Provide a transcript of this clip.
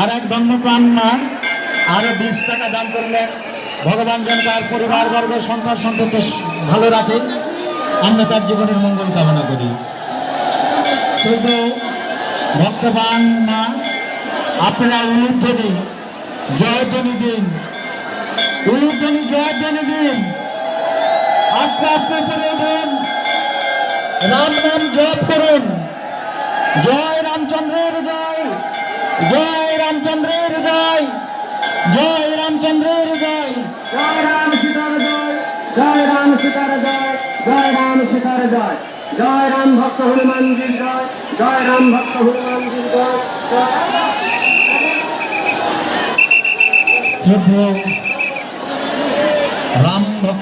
আর এক দণ্ড প্রাণ না আরও বিশ টাকা দান করলে ভগবান যেন তার পরিবারবর্গ সন্তান সন্তত ভালো রাখে। আমরা তার জীবনের মঙ্গল কামনা করি। চোদ্দ ভক্তবান মা আপনারা উলুধ্বনি জয়ধ্বনি দিন। উলুধ্বনি জয়ধ্বনি দিন। আস্তে আস্তে করে দিন রাম নাম জপ করুন। জয় রামচন্দ্রের জয়। জয় রামচন্দ্রের জয়। জয় রামচন্দ্রের জয়। জয় রাম সীতার জয়। জয় রাম সীতার জয়। জয় রাম সীতার জয়। জয় রাম ভক্ত হনুমানজির জয়। জয় রাম ভক্ত হনুমানজির জয়। জয় শ্রদ্ধেয়